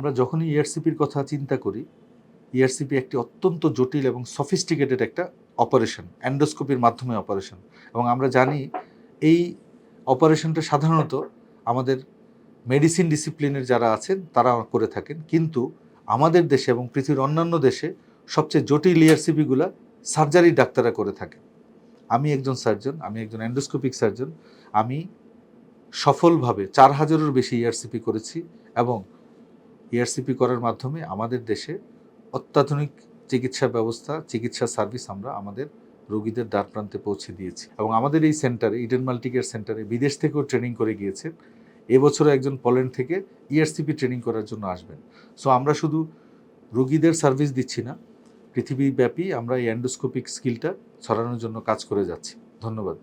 আমরা যখনই ইআরসিপির কথা চিন্তা করি ইআরসিপি একটি অত্যন্ত জটিল এবং সফিস্টিকেটেড একটা অপারেশন অ্যান্ডোস্কোপির মাধ্যমে অপারেশন এবং আমরা জানি এই অপারেশনটা সাধারণত আমাদের মেডিসিন ডিসিপ্লিনের যারা আছেন, তারা করে থাকেন। কিন্তু আমাদের দেশে এবং পৃথিবীর অন্যান্য দেশে সবচেয়ে জটিল ইআরসিপিগুলা সার্জারি ডাক্তাররা করে থাকেন। আমি একজন সার্জন আমি একজন অ্যান্ডোস্কোপিক সার্জন আমি সফলভাবে চার হাজারেরও বেশি ইআরসিপি করেছি এবং ইআরসিপি করার মাধ্যমে আমাদের দেশে অত্যাধুনিক চিকিৎসা ব্যবস্থা, চিকিৎসা সার্ভিস আমরা আমাদের রোগীদের দ্বার প্রান্তে পৌঁছে দিয়েছি। এবং আমাদের এই সেন্টারে ইডেন মাল্টিকেয়ার সেন্টারে বিদেশ থেকেও ট্রেনিং করে গিয়েছেন। এবছর একজন পোল্যান্ড থেকে ইআরসিপি ট্রেনিং করার জন্য আসবেন। সো আমরা শুধু রোগীদের সার্ভিস দিচ্ছি না, পৃথিবীব্যাপী আমরা এই অ্যান্ডোস্কোপিক স্কিলটা ছড়ানোর জন্য কাজ করে যাচ্ছি। ধন্যবাদ।